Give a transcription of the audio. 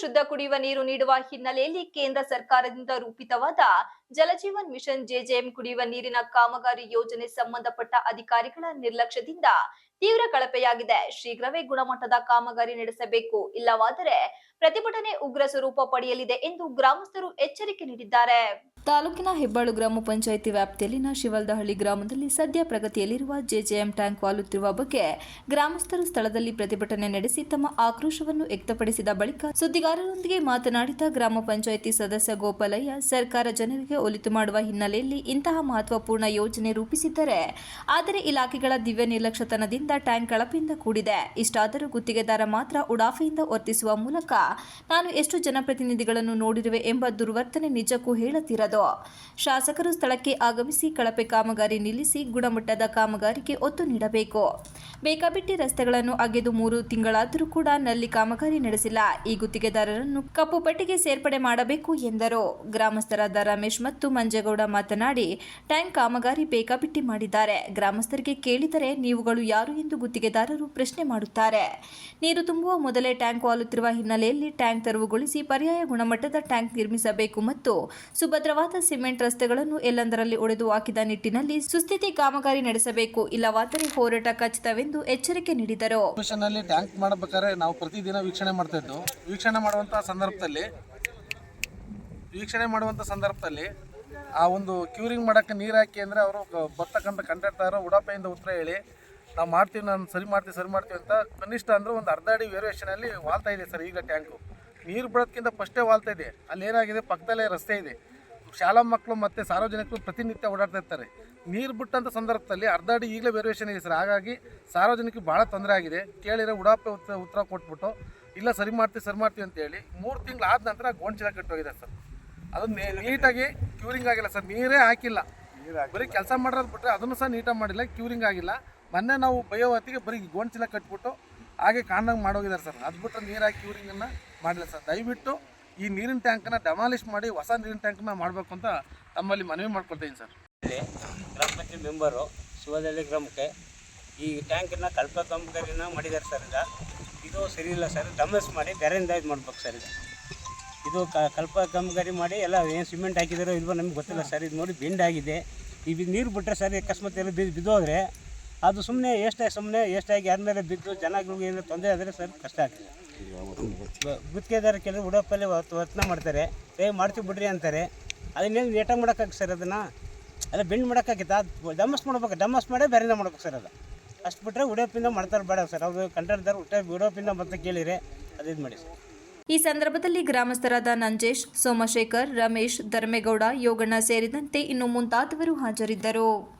ಶುದ್ಧ ಕುಡಿಯುವ ನೀರು ನೀಡುವ ಹಿನ್ನೆಲೆಯಲ್ಲಿ ಕೇಂದ್ರ ಸರ್ಕಾರದಿಂದ ರೂಪಿತವಾದ ಜಲಜೀವನ್ ಮಿಷನ್ ಜೆಜೆಎಂ ಕುಡಿಯುವ ನೀರಿನ ಕಾಮಗಾರಿ ಯೋಜನೆ ಸಂಬಂಧಪಟ್ಟ ಅಧಿಕಾರಿಗಳ ನಿರ್ಲಕ್ಷ್ಯದಿಂದ ತೀವ್ರ ಕಳಪೆಯಾಗಿದೆ. ಶೀಘ್ರವೇ ಗುಣಮಟ್ಟದ ಕಾಮಗಾರಿ ನಡೆಸಬೇಕು. ಇಲ್ಲವಾದರೆ ಪ್ರತಿಭಟನೆ ಉಗ್ರ ಸ್ವರೂಪ ಪಡೆಯಲಿದೆ ಎಂದು ಗ್ರಾಮಸ್ಥರು ಎಚ್ಚರಿಕೆ ನೀಡಿದ್ದಾರೆ. ತಾಲೂಕಿನ ಹೆಬ್ಬಾಳು ಗ್ರಾಮ ಪಂಚಾಯಿತಿ ವ್ಯಾಪ್ತಿಯಲ್ಲಿನ ಶಿವಲ್ದಹಳ್ಳಿ ಗ್ರಾಮದಲ್ಲಿ ಸದ್ಯ ಪ್ರಗತಿಯಲ್ಲಿರುವ ಜೆಜೆಎಂ ಟ್ಯಾಂಕ್ ವಾಲುತ್ತಿರುವ ಬಗ್ಗೆ ಗ್ರಾಮಸ್ಥರು ಸ್ಥಳದಲ್ಲಿ ಪ್ರತಿಭಟನೆ ನಡೆಸಿ ತಮ್ಮ ಆಕ್ರೋಶವನ್ನು ವ್ಯಕ್ತಪಡಿಸಿದ ಬಳಿಕ ಸುದ್ದಿಗಾರರೊಂದಿಗೆ ಮಾತನಾಡಿದ ಗ್ರಾಮ ಪಂಚಾಯಿತಿ ಸದಸ್ಯ ಗೋಪಾಲಯ್ಯ, ಸರ್ಕಾರ ಜನರಿಗೆ ಒಲಿತು ಮಾಡುವ ಹಿನ್ನೆಲೆಯಲ್ಲಿ ಇಂತಹ ಮಹತ್ವಪೂರ್ಣ ಯೋಜನೆ ರೂಪಿಸಿದ್ದರೆ ಆದರೆ ಇಲಾಖೆಗಳ ದಿವ್ಯ ನಿರ್ಲಕ್ಷ್ಯತನದಿಂದ ಟ್ಯಾಂಕ್ ಕಳಪೆಯಿಂದ ಕೂಡಿದೆ. ಇಷ್ಟಾದರೂ ಗುತ್ತಿಗೆದಾರ ಮಾತ್ರ ಉಡಾಫೆಯಿಂದ ವರ್ತಿಸುವ ಮೂಲಕ ನಾನು ಎಷ್ಟು ಜನಪ್ರತಿನಿಧಿಗಳನ್ನು ನೋಡಿರುವೆ ಎಂಬ ದುರ್ವರ್ತನೆ ನಿಜಕ್ಕೂ ಹೇಳುತ್ತಿರದು ಶಾಸಕರು ಸ್ಥಳಕ್ಕೆ ಆಗಮಿಸಿ ಕಳಪೆ ಕಾಮಗಾರಿ ನಿಲ್ಲಿಸಿ ಗುಣಮಟ್ಟದ ಕಾಮಗಾರಿಗೆ ಒತ್ತು ನೀಡಬೇಕು. ಬೇಕಾಬಿಟ್ಟಿ ರಸ್ತೆಗಳನ್ನು ಅಗೆದು ಮೂರು ತಿಂಗಳಾದರೂ ಕೂಡ ನಲ್ಲಿ ಕಾಮಗಾರಿ ನಡೆಸಿಲ್ಲ. ಈ ಗುತ್ತಿಗೆದಾರರನ್ನು ಕಪ್ಪು ಪಟ್ಟಿಗೆ ಸೇರ್ಪಡೆ ಮಾಡಬೇಕು ಎಂದರು. ಗ್ರಾಮಸ್ಥರಾದ ರಮೇಶ್ ಮತ್ತು ಮಂಜೇಗೌಡ ಮಾತನಾಡಿ, ಟ್ಯಾಂಕ್ ಕಾಮಗಾರಿ ಬೇಕಾಬಿಟ್ಟಿ ಮಾಡಿದ್ದಾರೆ. ಗ್ರಾಮಸ್ಥರಿಗೆ ಕೇಳಿದರೆ ನೀವುಗಳು ಯಾರು ಎಂದು ಗುತ್ತಿಗೆದಾರರು ಪ್ರಶ್ನೆ ಮಾಡುತ್ತಾರೆ. ನೀರು ತುಂಬುವ ಮೊದಲೇ ಟ್ಯಾಂಕ್ ವಾಲುತ್ತಿರುವ ಹಿನ್ನೆಲೆಯಲ್ಲಿ ಟ್ಯಾಂಕ್ ತೆರವುಗೊಳಿಸಿ ಪರ್ಯಾಯ ಗುಣಮಟ್ಟದ ಟ್ಯಾಂಕ್ ನಿರ್ಮಿಸಬೇಕು ಮತ್ತು ಸುಭದ್ರವಾದ ಸಿಮೆಂಟ್ ರಸ್ತೆಗಳನ್ನು ಎಲ್ಲೆಂದರಲ್ಲಿ ಒಡೆದು ಹಾಕಿದ ನಿಟ್ಟಿನಲ್ಲಿ ಸುಸ್ಥಿತಿ ಕಾಮಗಾರಿ ನಡೆಸಬೇಕು, ಇಲ್ಲವಾದರೆ ಹೋರಾಟ ಖಚಿತವೆಂದು ಎಚ್ಚರಿಕೆ ನೀಡಿದರು. ಟ್ಯಾಂಕ್ ಮಾಡಬೇಕಾದ್ರೆ ನಾವು ಪ್ರತಿದಿನ ವೀಕ್ಷಣೆ ಮಾಡ್ತಾ ವೀಕ್ಷಣೆ ಮಾಡುವಂಥ ಸಂದರ್ಭದಲ್ಲಿ, ವೀಕ್ಷಣೆ ಮಾಡುವಂಥ ಸಂದರ್ಭದಲ್ಲಿ ಆ ಒಂದು ಕ್ಯೂರಿಂಗ್ ಮಾಡೋಕ್ಕೆ ನೀರು ಹಾಕಿ ಅಂದರೆ ಅವರು ಬರ್ತಕ್ಕಂಥ ಕಂಡಕ್ಟರ್ ಉಡಾಪೆಯಿಂದ ಉತ್ತರ ಹೇಳಿ, ನಾವು ಮಾಡ್ತೀವಿ, ನಾನು ಸರಿ ಮಾಡ್ತೀವಿ ಸರಿ ಮಾಡ್ತೀವಿ ಅಂತ ಕನಿಷ್ಠ ಅಂದರೆ ಒಂದು ಅರ್ಧ ಅಡಿ ವೇರಿಯೇಷನಲ್ಲಿ ವಾಲ್ತಾ ಇದೆ ಸರ್ ಈಗ ಟ್ಯಾಂಕು. ನೀರು ಬಿಡೋದಕ್ಕಿಂತ ಫಸ್ಟೇ ವಾಲ್ತಾ ಇದೆ. ಅಲ್ಲಿ ಏನಾಗಿದೆ ಪಕ್ಕದಲ್ಲೇ ರಸ್ತೆ ಇದೆ. ಶಾಲಾ ಮಕ್ಕಳು ಮತ್ತು ಸಾರ್ವಜನಿಕರು ಪ್ರತಿನಿತ್ಯ ಓಡಾಡ್ತಾ ಇರ್ತಾರೆ. ನೀರು ಬಿಟ್ಟಂಥ ಸಂದರ್ಭದಲ್ಲಿ ಅರ್ಧ ಅಡಿ ಈಗಲೇ ವೇರಿಯೇಷನ್ ಇದೆ ಸರ್. ಹಾಗಾಗಿ ಸಾರ್ವಜನಿಕರಿಗೆ ಭಾಳ ತೊಂದರೆ ಆಗಿದೆ. ಕೇಳಿರೋ ಉಡಾಪೆ ಉತ್ತರ ಉತ್ತರ ಕೊಟ್ಬಿಟ್ಟು ಇಲ್ಲ ಸರಿ ಮಾಡ್ತೀವಿ ಸರಿ ಮಾಡ್ತೀವಿ ಅಂತೇಳಿ ಮೂರು ತಿಂಗಳು ಆದ ನಂತರ ಗೋಣಿಚೀಲ ಕಟ್ಟೋಗಿದೆ ಸರ್. ಅದು ನೀಟಾಗಿ ಕ್ಯೂರಿಂಗ್ ಆಗಿಲ್ಲ ಸರ್. ನೀರೇ ಹಾಕಿಲ್ಲ. ಬರೀ ಕೆಲಸ ಮಾಡೋದು ಬಿಟ್ಟರೆ ಅದನ್ನು ಸಹ ನೀಟಾಗಿ ಮಾಡಿಲ್ಲ ಕ್ಯೂರಿಂಗ್ ಆಗಿಲ್ಲ. ಮೊನ್ನೆ ನಾವು ಬಯೋ ಹೊತ್ತಿಗೆ ಬರೀ ಗೋಣಿಚೀಲ ಕಟ್ಬಿಟ್ಟು ಹಾಗೆ ಕಾಣಂಗೆ ಮಾಡೋಗಿದ್ದಾರೆ ಸರ್. ಅದು ಬಿಟ್ಟರೆ ನೀರು ಹಾಕಿ ಕ್ಯೂರಿಂಗನ್ನು ಮಾಡಿಲ್ಲ ಸರ್. ದಯವಿಟ್ಟು ಈ ನೀರಿನ ಟ್ಯಾಂಕನ್ನು ಡೆಮಾಲಿಷ್ ಮಾಡಿ ಹೊಸ ನೀರಿನ ಟ್ಯಾಂಕನ್ನ ಮಾಡಬೇಕು ಅಂತ ತಮ್ಮಲ್ಲಿ ಮನವಿ ಮಾಡ್ಕೊಳ್ತೀನಿ ಸರ್. ಗ್ರಾಮ ಪಂಚಾಯತ್ ಮೆಂಬರು ಶಿವದಳ್ಳಿ ಗ್ರಾಮಕ್ಕೆ ಈ ಟ್ಯಾಂಕನ್ನು ಕಲ್ಪ ಕಾಮಗಾರಿನ ಮಾಡಿದ್ದಾರೆ ಸರ್ ಈಗ. ಇದು ಸರಿ ಇಲ್ಲ ಸರ್ ಡಮಸ್ ಮಾಡಿ ಬೇರೆಯಿಂದ ಇದು ಮಾಡ್ಬೇಕು ಸರ್ ಈಗ. ಇದು ಕಲ್ಪ ಕಾಮಗಾರಿ ಮಾಡಿ ಎಲ್ಲ ಏನು ಸಿಮೆಂಟ್ ಹಾಕಿದಾರೋ ಇಲ್ವೋ ನಮ್ಗೆ ಗೊತ್ತಿಲ್ಲ ಸರ್, ಇದು ನೋಡಿ ಬೆಂಡ್ ಆಗಿದೆ. ಈಗ ನೀರು ಬಿಟ್ಟರೆ ಸರ್ ಅಕಸ್ಮಾತ್ ಎಲ್ಲ ಬಿದ್ದು ಬಿದ್ದೋದ್ರೆ ಅದು ಸುಮ್ಮನೆ ಎಷ್ಟೇ ಸುಮ್ಮನೆ ಎಷ್ಟಾಗಿ ಯಾರ ಬಿದ್ದು ಜನಗಳಿಗೆ ಏನೋ ತೊಂದರೆ ಆದರೆ ಸರ್ ಕಷ್ಟ ಆಗ್ತದೆ. ಗುತ್ತಿಗೆದಾರ ಗುತ್ತಿಗೆದಾರ ಕೆಲವು ಉಡಪಲ್ಲಿ ವರ್ತನೆ ಮಾಡ್ತಾರೆ. ಏ, ಮಾಡ್ತೀವಿ ಬಿಡ್ರಿ ಅಂತಾರೆ. ಅದನ್ನೇನು ಏಟ ಮಾಡೋಕ್ಕಾಗ ಸರ್ ಅದನ್ನು? ಅಲ್ಲ ಬೆಂಡ್ ಮಾಡೋಕ್ಕಾಗಿತ್ತು? ಅದು ಡಮಸ್ ಮಾಡ್ಬೇಕು. ಡಮಸ್ ಮಾಡೇ ಬೇರೆಯಿಂದ ಮಾಡ್ಬೇಕು ಸರ್ ಅದು. ಅಷ್ಟು ಬಿಟ್ಟರೆ ಉಡಪಿಂದ ಮಾಡ್ತಾರೆ ಬೇಡ ಸರ್. ಅವರು ಕಂಟ್ರಾಕ್ಟರ್ ಉಟ ಉಡಪಿಂದ ಮತ್ತೆ ಕೇಳಿರಿ ಅದು ಮಾಡಿ ಸರ್. ಈ ಸಂದರ್ಭದಲ್ಲಿ ಗ್ರಾಮಸ್ಥರಾದ ನಂಜೇಶ್, ಸೋಮಶೇಖರ್, ರಮೇಶ್, ಧರ್ಮೇಗೌಡ, ಯೋಗಣ್ಣ ಸೇರಿದಂತೆ ಇನ್ನು ಮುಂತಾದವರು ಹಾಜರಿದ್ದರು.